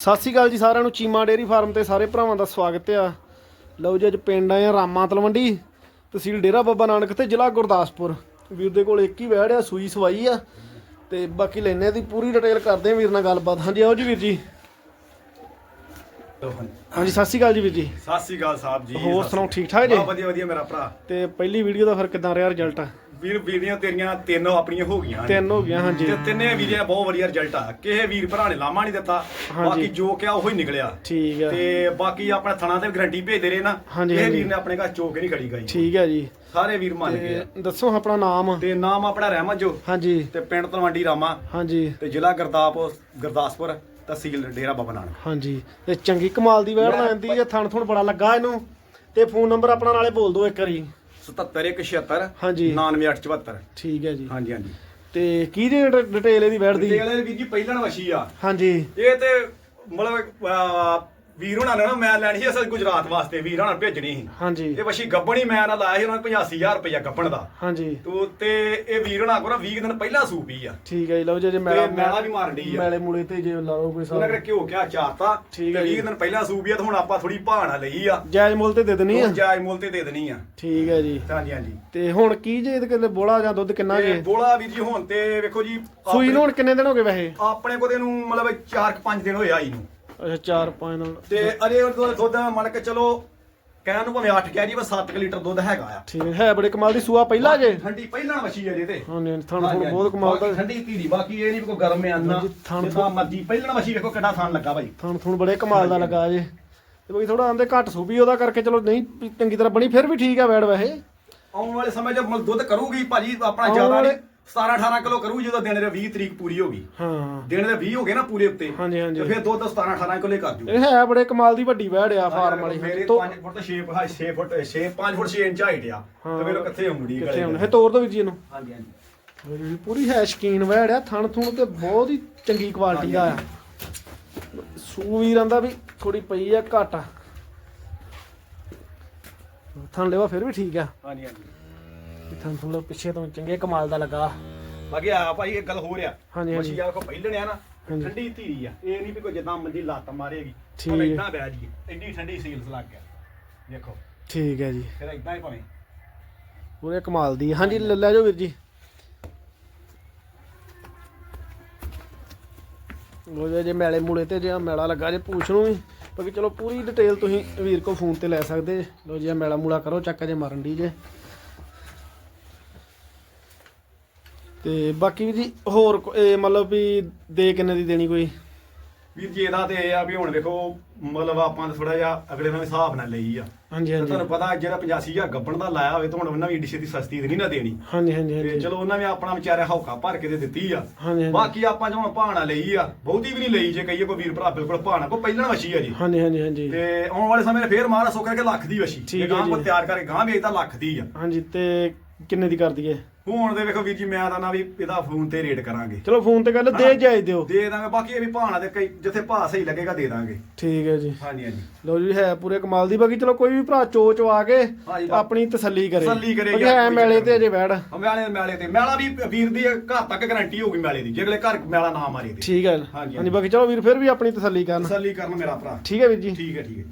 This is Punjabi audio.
ਸਤਿ ਸ਼੍ਰੀ ਅਕਾਲ ਜੀ ਸਾਰਿਆਂ ਨੂੰ ਚੀਮਾ ਡੇਅਰੀ ਫਾਰਮ ਤੇ ਸਾਰੇ ਭਰਾਵਾਂ ਦਾ ਸਵਾਗਤ ਆ। ਲਓ ਜੀ ਅੱਜ ਪਿੰਡ ਆਏ ਆ ਰਾਮਾ ਤਲਵੰਡੀ ਤਹਿਸੀਲ ਡੇਰਾ ਬਾਬਾ ਨਾਨਕ ਤੇ ਜ਼ਿਲ੍ਹਾ ਗੁਰਦਾਸਪੁਰ। ਵੀਰ ਦੇ ਕੋਲ ਇੱਕ ਹੀ ਵੈੜ ਆ ਸੂਈ ਸਵਾਈ ਆ। ਤੇ ਬਾਕੀ ਲੈਣੇ ਦੀ ਪੂਰੀ ਡਿਟੇਲ ਕਰਦੇ ਆ ਵੀਰ ਨਾਲ ਗੱਲਬਾਤ। ਹਾਂਜੀ ਆਓ ਜੀ ਵੀਰ ਜੀ। ਹਾਂਜੀ। ਸਤਿ ਸ਼੍ਰੀ ਅਕਾਲ ਜੀ ਵੀਰ ਜੀ। ਸਤਿ ਸ੍ਰੀ ਅਕਾਲ ਸਾਹਿਬ ਜੀ ਹੋਰ ਸੁਣਾਓ ਠੀਕ ਠਾਕ ਜੀ? ਵਧੀਆ ਵਧੀਆ ਮੇਰਾ ਭਰਾ। ਤੇ ਪਹਿਲੀ ਵੀਡੀਓ ਦਾ ਫਿਰ ਕਿਦਾਂ ਰਿਹਾ ਰਿਜ਼ਲਟ ਵੀਰ ਵੀਡੀਆਂ ਤੇਰੀਆਂ ਤਿੰਨ ਆਪਣੀਆਂ ਹੋ ਗਈਆਂ। ਤਿੰਨ ਹੋ ਗਿਆ ਹਾਂਜੀ। ਤੇ ਤਿੰਨੇ ਵੀਡੀਆਂ ਬਹੁਤ ਵਧੀਆ ਰਿਜ਼ਲਟ ਆ। ਕਿਸੇ ਵੀਰ ਭਰਾ ਨੇ ਲਾਮਾ ਨਹੀਂ ਦਿੱਤਾ ਹਾਂਜੀ। ਬਾਕੀ ਜੋ ਕਿਹਾ ਉਹੀ ਨਿਕਲਿਆ। ਠੀਕ ਆ। ਤੇ ਬਾਕੀ ਆਪਣੇ ਥਣਾ ਤੇ ਗਰੰਟੀ ਭੇਜਦੇ ਰਹੇ ਨਾ ਹਾਂਜੀ। ਵੀਰ ਨੇ ਆਪਣੇ ਘਰ ਚੋਕ ਨਹੀਂ ਖੜੀ ਗਈ ਠੀਕ ਆ ਜੀ। ਸਾਰੇ ਵੀਰ ਮੰਨ ਗਏ ਆ। ਤੇ ਦੱਸੋ ਆਪਣਾ ਨਾਮ? ਤੇ ਨਾਮ ਆਪਣਾ ਰਹਿਮਤ ਜੋ। ਹਾਂਜੀ। ਤੇ ਪਿੰਡ ਤਲਵੰਡੀ ਰਾਮਾ। ਹਾਂਜੀ। ਤੇ ਜ਼ਿਲ੍ਹਾ ਗੁਰਦਾਸਪੁਰ ਗੁਰਦਾਸਪੁਰ ਤਹਿਸੀਲ ਡੇਰਾ ਬਾਬਾ ਨਾਨਕ। ਹਾਂਜੀ। ਤੇ ਚੰਗੀ ਕਮਾਲ ਦੀ ਵੈੜ ਲੈਂਦੀ ਹੈ ਥਣ ਥਣ ਬੜਾ ਲੱਗਾ ਇਹਨੂੰ। ਤੇ ਫੋਨ ਨੰਬਰ ਆਪਣਾ ਨਾਲੇ ਬੋਲ ਦਿਓ ਇੱਕ ਵਾਰੀ। 77176 ਹਾਂਜੀ। 99874 ਠੀਕ ਹੈ ਜੀ। ਹਾਂਜੀ ਹਾਂਜੀ। ਤੇ ਕੀ ਜੇ ਡਿਟੇਲ ਇਹਦੀ ਵੈੜ ਦੀ? ਤੇ ਵੀਰ ਜੀ ਪਹਿਲਣ ਵਸ਼ੀ ਆ। ਹਾਂਜੀ। ਇਹ ਤੇ ਮਤਲਬ ਵੀਰ ਹੋਣਾ ਨੇ ਨਾ ਮੈਂ ਲੈਣੀ ਸੀ ਅਸਲ ਗੁਜਰਾਤ ਵਾਸਤੇ ਵੀਰ ਹੋਣਾ ਭੇਜਣੀ ਸੀ। ਹਾਂਜੀ। ਇਹ ਵਸ਼ੀ ਗੱਬਣੀ ਮੈਂ ਨਾ ਲਾਇਆ ਸੀ ਉਹਨਾਂ ਨੇ 85000 ਰੁਪਇਆ ਗੱਬਣ ਦਾ। ਹਾਂਜੀ। ਤੋ ਤੇ ਇਹ ਵੀਰ ਹੋਣਾ ਕੋਲ 20 ਦਿਨ ਪਹਿਲਾਂ ਸੂਪੀ ਆ। ਠੀਕ ਹੈ ਜੀ ਲਓ ਜੀ ਜੇ ਤੇ ਮੈਲਾ ਮੈਲਾ ਵੀ ਮਾਰਨ ਡਈ ਆ। ਮੈਲੇ ਮੂਲੇ ਤੇ ਜੇ ਲਾਓ ਕੋਈ ਉਹਨਾਂ ਸਾਬ ਕਰ ਘਿਓ ਕਿਆ ਚਾਰਤਾ ਠੀਕ ਹੈ ਤੇ ਜੀ। 20 ਦਿਨ ਪਹਿਲਾਂ ਸੂਪੀ ਆ ਤੇ ਹੁਣ ਆਪਾਂ ਥੋੜੀ ਭਾਣਾ ਲਈ ਆ। ਜਾਇਜ਼ ਮੁੱਲ ਤੇ ਦੇ ਦੇਣੀ ਆ? ਜਾਇਜ਼ ਮੁੱਲ ਤੇ ਦੇ ਦੇਣੀ ਆ। ਠੀਕ ਹੈ ਜੀ। ਹਾਂਜੀ ਹਾਂਜੀ। ਤੇ ਹੁਣ ਕੀ ਜੇ ਇਹਦੇ ਕਿਤੇ ਬੋਲਾ ਜਾਂ ਦੁੱਧ ਕਿੰਨਾ ਤੇ ਜੇ? ਬੋਲਾ ਵੀਰ ਜੀ ਹੁਣ ਤੇ ਵੇਖੋ ਜੀ ਸੂਈ ਆਪਣੇ- ਨੂੰ ਹੁਣ ਕਿੰਨੇ ਦਿਨ ਹੋ ਗਏ ਵੈਸੇ? ਆਪਣੇ ਕੋਲ ਇਹਨੂੰ ਮਤਲਬ 4-5 ਦਿਨ ਹੋਏ ਆਈ ਨੂੰ। ਅੱਛਾ 4 5 ਨਾਲ। ਤੇ ਅਰੇ ਉਹ ਦੁੱਧ- ਦੁੱਧ ਮੰਨ ਕੇ ਚਲੋ ਕਹਿਣ ਨੂੰ ਭਾਵੇਂ 8 ਕਹਿ ਜੀ ਬਸ 7 ਲੀਟਰ ਦੁੱਧ ਹੈਗਾ ਆ। ਠੀਕ ਹੈ ਹੈ ਬੜੇ ਕਮਾਲ ਦੀ ਸੂਆ ਪਹਿਲਾ ਜੇ। ਠੰਡੀ ਪਹਿਲਾਂ ਹੈ ਜੇ ਤੇ। ਹਾਂਜੀ ਥਣ ਥਣ ਬਹੁਤ ਕਮਾਲ ਦਾ। ਬਾਕੀ ਠੰਡੀ ਧੀਰੀ ਬਾਕੀ ਇਹ ਨਹੀਂ ਕੋਈ ਗਰਮ ਹੈ ਅੰਨਾ। ਜਿੱਦਾਂ ਮਰਜ਼ੀ ਪਹਿਲਾਂ ਵਛੀ ਵੇਖੋ ਕਿੱਡਾ ਥਣ ਲੱਗਾ ਭਾਈ। ਥਣ ਥਣ ਬੜੇ ਕਮਾਲ ਦਾ ਲੱਗਾ ਜੇ। ਤੇ ਬਈ ਥੋੜਾ ਆਂਦੇ ਘੱਟ ਸੂਬੀ ਉਹਦਾ ਕਰਕੇ ਚਲੋ ਨਹੀਂ ਚੰਗੀ ਤਰ੍ਹਾਂ ਬਣੀ ਫਿਰ ਵੀ ਠੀਕ ਆ ਵੈੜ ਵੈਸੇ। ਆਉਣ ਵਾਲੇ ਸਮੇਂ 'ਚ ਦੁੱਧ ਕਰੂਗੀ ਭਾਜੀ ਆਪਣਾ ਆਉਣ ਜ਼ਿਆਦਾ ਵਾਲੇ- ਨਹੀਂ। 17 18 ਕਿਲੋ ਕਰੂ ਜਦੋਂ ਦਿਨ ਦੇ 20 ਤਰੀਕ ਪੂਰੀ ਹੋ ਗਈ। ਹਾਂ। ਦਿਨ ਦੇ 20 ਹੋ ਗਏ ਨਾ ਪੂਰੇ ਉੱਤੇ ਹਾਂਜੀ, ਹਾਂਜੀ। ਤੇ ਫਿਰ ਦੁੱਧ 17 18 ਕਿਲੋ ਕਰ ਜੂ ਇਹ ਹੈ ਬੜੇ ਕਮਾਲ ਦੀ ਵੱਡੀ ਵੈੜ ਆ ਫਾਰਮ ਵਾਲੀ। ਮੇਰੇ ਤੋਂ 5 ਫੁੱਟ 6 ਫੁੱਟ 6 ਫੁੱਟ 6 5 ਫੁੱਟ 6 ਇੰਚ ਹਾਈਟ ਆ। ਤੇ ਵੇਖੋ ਕਿੱਥੇ ਹੁੰਦੀ ਕਿੱਥੇ ਹੁਣ ਇਹ ਤੋੜ ਦੋ ਵੀ ਜੀ ਇਹਨੂੰ। ਹਾਂਜੀ ਹਾਂਜੀ। ਪੂਰੀ ਹੈ ਸ਼ਕੀਨ ਵੈੜ ਆ ਥਣ ਥੁਣ ਤੇ ਬਹੁਤ ਹੀ ਚੰਗੀ ਕੁਆਲਿਟੀ ਦਾ ਆ ਸੂ ਵੀ ਰਹਿੰਦਾ ਵੀ ਥੋੜੀ ਪਈ ਆ ਘੱਟ। ਥਣ ਲੈਵਾ ਫਿਰ ਵੀ ਠੀਕ ਆ। ਹਾਂਜੀ ਹਾਂਜੀ। ਥਣ ਥੋੜਾ ਪਿੱਛੇ ਤੋਂ ਚੰਗੇ ਕਮਾਲ ਦਾ ਲੱਗਾ। ਬਾਕੀ ਆ ਭਾਈ ਇੱਕ ਗੱਲ ਹੋ ਰਿਹਾ ਹਾਂਜੀ, ਹਾਂਜੀ। ਮੱਛੀ ਆ ਕੋ ਪਹਿਲਣ ਆ ਨਾ ਹਾਂਜੀ। ਠੰਡੀ ਧੀਰੀ ਆ। ਇਹ ਨਹੀਂ ਵੀ ਕੋਈ ਜਿੱਦਾਂ ਮੰਦੀ ਲੱਤ ਮਾਰੇਗੀ। ਠੀਕ। ਪਰ ਇਦਾਂ ਬਹਿ ਜੀ ਇੰਨੀ ਠੰਡੀ ਸੀਲਸ ਲੱਗ ਗਿਆ। ਦੇਖੋ। ਠੀਕ ਹੈ ਜੀ। ਫਿਰ ਇਦਾਂ ਹੀ ਭਾਵੇਂ। ਪੂਰੇ ਕਮਾਲ ਦੀ ਹਾਂਜੀ ਲੈ ਲੈ ਜਾਓ ਵੀਰ ਜੀ। ਲੋ ਜੇ ਜੇ ਮੈਲੇ ਮੂਲੇ ਤੇ ਜੇ ਆਹ ਮੈਲਾ ਲੱਗਾ ਜੇ ਪੁੱਛ ਨੂੰ ਵੀ। ਬਾਕੀ ਚਲੋ ਪੂਰੀ ਡਿਟੇਲ ਤੁਸੀਂ ਵੀਰ ਕੋ ਫੋਨ ਤੇ ਲੈ ਸਕਦੇ ਜੇ। ਲੋ ਜੀ ਆਹ ਮੈਲਾ ਮੂਲਾ ਕਰੋ ਚੱਕ ਜੇ ਮਾਰਨ ਦੀ ਜੇ। ਤੇ ਬਾਕੀ ਵੀ ਜੀ ਹੋਰ ਕੋ- ਇਹ ਮਤਲਬ ਵੀ ਦੇ ਕਿੰਨੇ ਦੀ ਦੇਣੀ ਕੋਈ? ਵੀਰ ਜੀ ਇਹਦਾ ਤੇ ਇਹ ਆ ਵੀ ਹੁਣ ਵੇਖੋ ਮਤਲਬ ਆਪਾਂ ਥੋੜਾ ਜਿਹਾ ਅਗਲੇ ਨਾਲ ਹਿਸਾਬ ਨਾਲ ਲਈ ਆ। ਹਾਂਜੀ ਤੇ ਹਾਂਜੀ ਤੁਹਾਨੂੰ ਪਤਾ ਜਿਹੜਾ 85000 ਗੱਬਣ ਦਾ ਲਾਇਆ ਹੋਵੇ ਤਾਂ ਹੁਣ ਉਹਨਾਂ ਵੀ ਏਡੀ ਛੇਤੀ ਸਸਤੀ ਤੇ ਨਹੀਂ ਨਾ ਦੇਣੀ। ਹਾਂਜੀ ਹਾਂਜੀ ਤੇ ਹਾਂਜੀ ਚਲੋ ਉਹਨਾਂ ਵੀ ਆਪਣਾ ਵਿਚਾਰਿਆ ਹੌਕਾ ਭਰ ਕੇ ਤੇ ਦਿੱਤੀ ਆ। ਹਾਂਜੀ ਹਾਂਜੀ। ਬਾਕੀ ਆਪਾਂ ਜੋ ਹੁਣ ਭਾਣਾ ਲਈ ਆ ਬਹੁਤੀ ਵੀ ਨਹੀਂ ਲਈ ਜੇ ਕਹੀਏ ਕੋਈ ਵੀਰ ਭਰਾ ਬਿਲਕੁਲ ਭਾਣਾ ਕੋ ਪਹਿਲਣ ਵਛੀ ਆ ਜੀ। ਹਾਂਜੀ ਹਾਂਜੀ ਹਾਂਜੀ। ਤੇ ਆਉਣ ਵਾਲੇ ਸਮੇਂ 'ਚ ਫੇਰ ਮਾਰਾ ਸੋਕਰ ਕੇ ਲੱਖ ਦੀ ਵਛੀ ਠੀਕ ਹੈ ਗਾਂ ਕੋ ਜੀ। ਤਿਆਰ ਕਰਕੇ ਗਾਂ ਵੇਚ ਤਾਂ ਲੱਖ ਦੀ ਆ। ਹਾਂਜੀ ਤੇ ਕਿੰਨੇ ਦੀ ਕਰ ਦਈਏ? ਹੁਣ ਦੇ ਵੇਖੋ ਵੀਰ ਜੀ ਮੈਂ ਤਾਂ ਨਾ ਵੀ ਇਹਦਾ ਫੋਨ ਤੇ ਰੇਟ ਕਰਾਂਗੇ। ਚਲੋ ਫੋਨ ਤੇ ਗੱਲ ਦੇ ਜਾਇਜ਼ ਦਿਓ। ਦੇ ਦਾਂਗੇ ਬਾਕੀ ਇਹ ਵੀ ਭਾਣਾ ਦੇ ਕਈ ਜਿੱਥੇ ਭਾਅ ਸਹੀ ਲੱਗੇਗਾ ਦੇ ਦਾਂਗੇ। ਠੀਕ ਹੈ ਜੀ। ਹਾਂਜੀ ਹਾਂਜੀ। ਲੋ ਜੀ ਹੈ ਪੂਰੇ ਕਮਾਲ ਦੀ ਬਾਕੀ ਚਲੋ ਕੋਈ ਵੀ ਭਰਾ ਚੋਚ ਆ ਕੇ ਆਪਣੀ ਤਸੱਲੀ ਕਰੇ। ਤਸੱਲੀ ਕਰੇ ਹੈ ਕੋਈ ਮੈਲੇ ਤੇ ਅਜੇ ਵੈੜ। ਮੈਲੇ ਮੈਲੇ ਤੇ। ਮੈਲਾ ਵੀ ਵੀਰ ਦੀ ਘਰ ਤੱਕ ਗਾਰੰਟੀ ਹੋਊਗੀ ਮੈਲੇ ਦੀ ਜੇ ਅਗਲੇ ਘਰ ਮੈਲਾ ਨਾ ਮਾਰੇ ਤੇ। ਠੀਕ ਹੈ। ਹਾਂਜੀ। ਬਾਕੀ ਚਲੋ ਵੀਰ ਫਿਰ ਵੀ ਆਪਣੀ ਤਸੱਲੀ ਕਰਨ। ਤਸੱਲੀ ਕਰਨ ਮੇਰਾ ਭਰਾ। ਠੀਕ ਹੈ ਵੀਰ ਜੀ। ਠੀਕ ਹੈ ਠੀਕ ਹੈ।